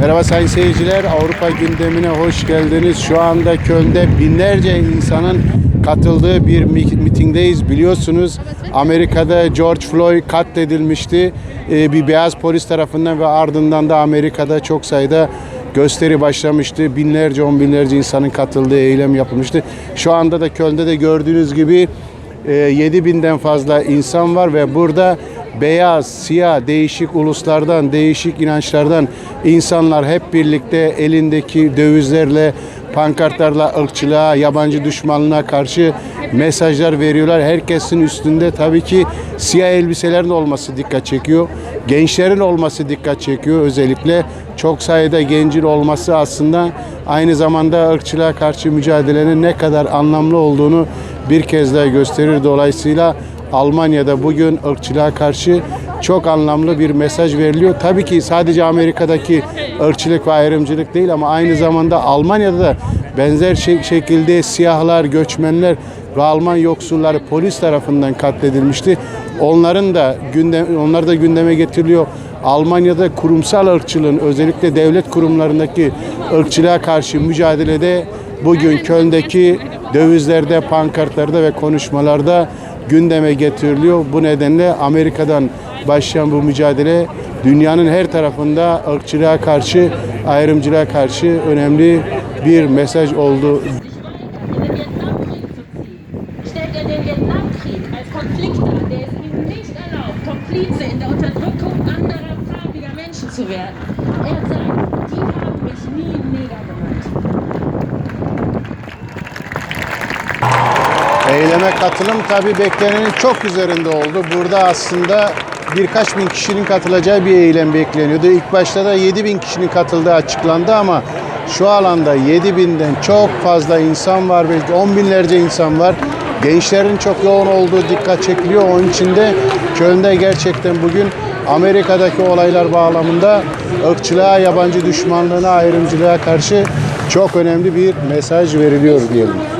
Merhaba sayın seyirciler, Avrupa gündemine hoş geldiniz. Şu anda Köln'de binlerce insanın katıldığı bir mi- mitingdeyiz. Biliyorsunuz Amerika'da George Floyd katledilmişti. Ee, bir beyaz polis tarafından ve ardından da Amerika'da çok sayıda gösteri başlamıştı. Binlerce, on binlerce insanın katıldığı eylem yapılmıştı. Şu anda da Köln'de de gördüğünüz gibi e, 7 binden fazla insan var ve burada beyaz, siyah, değişik uluslardan, değişik inançlardan insanlar hep birlikte elindeki dövizlerle, pankartlarla ırkçılığa, yabancı düşmanlığına karşı mesajlar veriyorlar. Herkesin üstünde tabii ki siyah elbiselerin olması dikkat çekiyor. Gençlerin olması dikkat çekiyor özellikle. Çok sayıda gencin olması aslında aynı zamanda ırkçılığa karşı mücadelenin ne kadar anlamlı olduğunu bir kez daha gösterir. Dolayısıyla Almanya'da bugün ırkçılığa karşı çok anlamlı bir mesaj veriliyor. Tabii ki sadece Amerika'daki ırkçılık ve ayrımcılık değil ama aynı zamanda Almanya'da da benzer şey- şekilde siyahlar, göçmenler ve Alman yoksulları polis tarafından katledilmişti. Onların da gündem, onlar da gündeme getiriliyor. Almanya'da kurumsal ırkçılığın özellikle devlet kurumlarındaki ırkçılığa karşı mücadelede bugün Köln'deki dövizlerde, pankartlarda ve konuşmalarda gündeme getiriliyor. Bu nedenle Amerika'dan başlayan bu mücadele dünyanın her tarafında ırkçılığa karşı, ayrımcılığa karşı önemli bir mesaj oldu. Er sagt, die haben mich nie Neger genannt. Eyleme katılım tabii beklenenin çok üzerinde oldu. Burada aslında birkaç bin kişinin katılacağı bir eylem bekleniyordu. İlk başta da 7 bin kişinin katıldığı açıklandı ama şu alanda 7 binden çok fazla insan var. Belki 10 binlerce insan var. Gençlerin çok yoğun olduğu dikkat çekiliyor. Onun için de Köln'de gerçekten bugün Amerika'daki olaylar bağlamında ırkçılığa, yabancı düşmanlığına, ayrımcılığa karşı çok önemli bir mesaj veriliyor diyelim.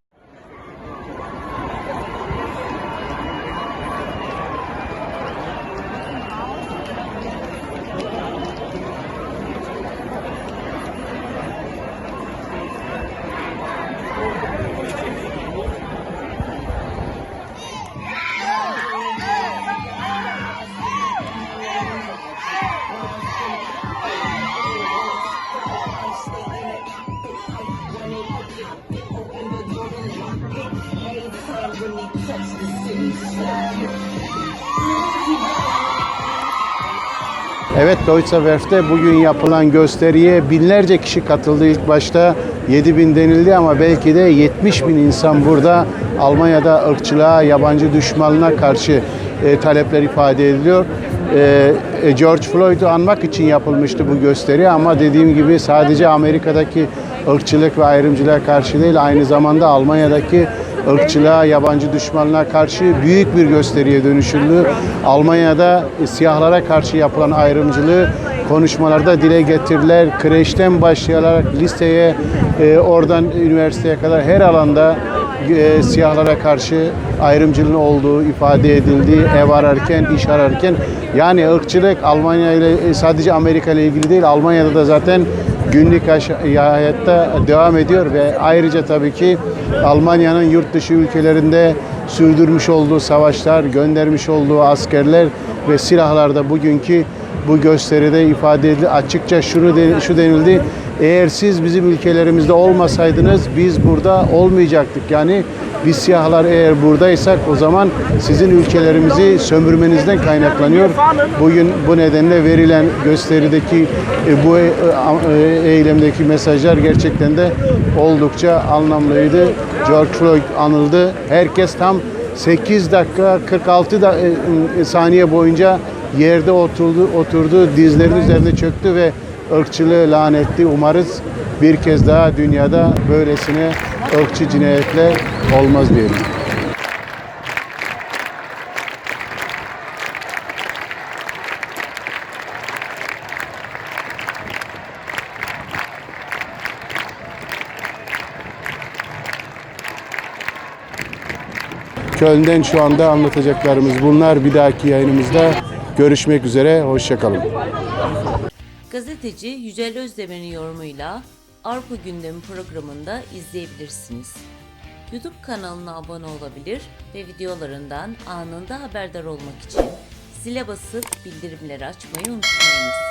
Evet Deutsche Werft'te bugün yapılan gösteriye binlerce kişi katıldı. İlk başta 7 bin denildi ama belki de 70 bin insan burada Almanya'da ırkçılığa, yabancı düşmanlığına karşı e, talepler ifade ediliyor. E, e, George Floyd'u anmak için yapılmıştı bu gösteri ama dediğim gibi sadece Amerika'daki ırkçılık ve ayrımcılığa karşı değil aynı zamanda Almanya'daki ırkçılığa, yabancı düşmanlığa karşı büyük bir gösteriye dönüşüldü. Almanya'da siyahlara karşı yapılan ayrımcılığı konuşmalarda dile getiriler. Kreşten başlayarak liseye, e, oradan üniversiteye kadar her alanda e, siyahlara karşı ayrımcılığın olduğu ifade edildi. Ev ararken, iş ararken. Yani ırkçılık Almanya ile e, sadece Amerika ile ilgili değil. Almanya'da da zaten günlük hayatta devam ediyor ve ayrıca tabii ki Almanya'nın yurt dışı ülkelerinde sürdürmüş olduğu savaşlar, göndermiş olduğu askerler ve silahlar da bugünkü bu gösteride ifade edildi. Açıkça şunu de, şu denildi. Eğer siz bizim ülkelerimizde olmasaydınız biz burada olmayacaktık. Yani biz siyahlar eğer buradaysak o zaman sizin ülkelerimizi sömürmenizden kaynaklanıyor. Bugün bu nedenle verilen gösterideki e, bu e, e, eylemdeki mesajlar gerçekten de oldukça anlamlıydı. George Floyd anıldı. Herkes tam 8 dakika 46 da, saniye boyunca yerde oturdu, oturdu, dizlerinin üzerine çöktü ve ırkçılığı lanetti. Umarız bir kez daha dünyada böylesine ırkçı cinayetler olmaz diyelim. Köln'den şu anda anlatacaklarımız bunlar. Bir dahaki yayınımızda Görüşmek üzere, hoşçakalın. Gazeteci Yücel Özdemir'in yorumuyla Avrupa Gündemi programında izleyebilirsiniz. YouTube kanalına abone olabilir ve videolarından anında haberdar olmak için zile basıp bildirimleri açmayı unutmayınız.